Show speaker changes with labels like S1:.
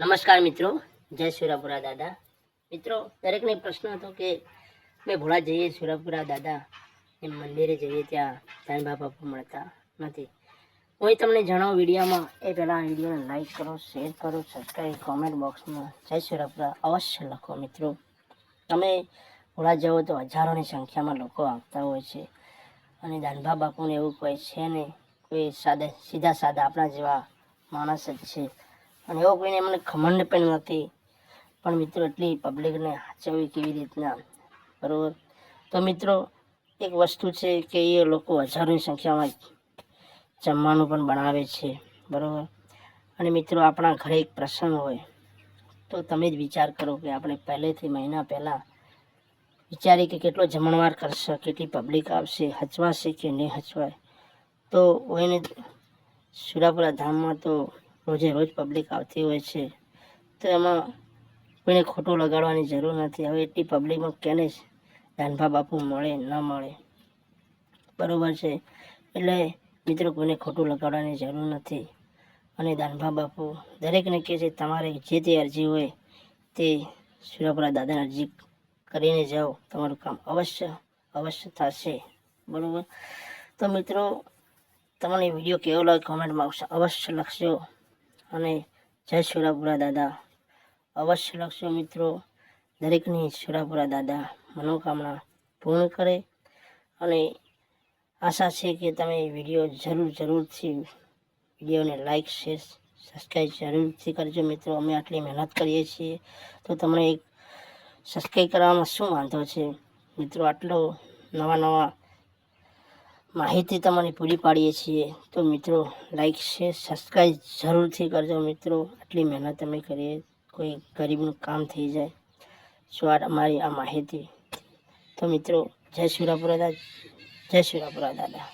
S1: નમસ્કાર મિત્રો, જય સુરાપુરા દાદા. મિત્રો, દરેકને પ્રશ્ન હતો કે અમે ભોળા જઈએ સુરાપુરા દાદા, એમ મંદિરે જઈએ ત્યાં સાંઈ બાપુ મળતા નથી. હું તમને જણાવું વિડીયોમાં, એ પહેલાં વિડીયોને લાઈક કરો શેર કરો સબસ્ક્રાઈબ કોમેન્ટ બોક્સમાં જય સુરાપુરા અવશ્ય લખો મિત્રો. તમે ભોળા જાઓ તો હજારોની સંખ્યામાં લોકો આવતા હોય છે. અને દાનભા બાપુને એવું કોઈ છે ને કોઈ સાદા, સીધા સાદા આપણા જેવા માણસ જ છે. અને એવો કોઈને મને ખમંડ પણ નથી. પણ મિત્રો, એટલી પબ્લિકને હાચવવી કેવી રીતના? બરાબર? તો મિત્રો, એક વસ્તુ છે કે એ લોકો હજારોની સંખ્યામાં જમવાનું પણ બનાવે છે. બરાબર? અને મિત્રો, આપણા ઘરે એક પ્રસંગ હોય. તો તમે જ વિચાર કરો કે આપણે પહેલેથી મહિના પહેલાં વિચારીએ કે કેટલો જમણવાર કરશે, કેટલી પબ્લિક આવશે, હચવાશે કે નહીં હચવાય. તો કોઈને સુરાપુરા ધામમાં તો રોજે રોજ પબ્લિક આવતી હોય છે. તો એમાં કોઈને ખોટું લગાડવાની જરૂર નથી. હવે એટલી પબ્લિકમાં કેને જ ધાનભા બાપુ મળે, ન મળે? બરાબર છે. એટલે મિત્રો, કોઈને ખોટું લગાડવાની જરૂર નથી. અને દાનભા બાપુ દરેકને કહે છે, તમારે જે તે અરજી હોય તે સુરાપુરા દાદાને અરજી કરીને જાઓ. તમારું કામ અવશ્ય અવશ્ય થશે. બરાબર? તો મિત્રો, તમને વીડિયો કેવો લાગે કોમેન્ટમાં અવશ્ય લખજો. અને જય સુરાપુરા દાદા. અવશ્ય લખશો મિત્રો, દરેકની સુરાપુરા દાદા મનોકામના પૂર્ણ કરે અને આશા છે કે તમે વીડિયો જરૂર, જરૂરથી વિડીયોને લાઇક શેર, સબસ્ક્રાઈબ જરૂરથી કરજો મિત્રો. અમે આટલી મહેનત કરીએ છીએ તો તમને એક સબસ્ક્રાઈબ કરવામાં શું વાંધો છે? મિત્રો, આટલો નવા નવા માહિતી તમને પૂરી પાડીએ છીએ. તો મિત્રો લાઈક શેર સબસ્ક્રાઈબ જરૂરથી કરજો મિત્રો. આટલી મહેનત અમે કરીએ, કોઈ ગરીબનું કામ થઈ જાય. શું આ અમારી આ માહિતી. તો મિત્રો, જય સુરાપુરા દાદા, જય સુરાપુરા દાદા.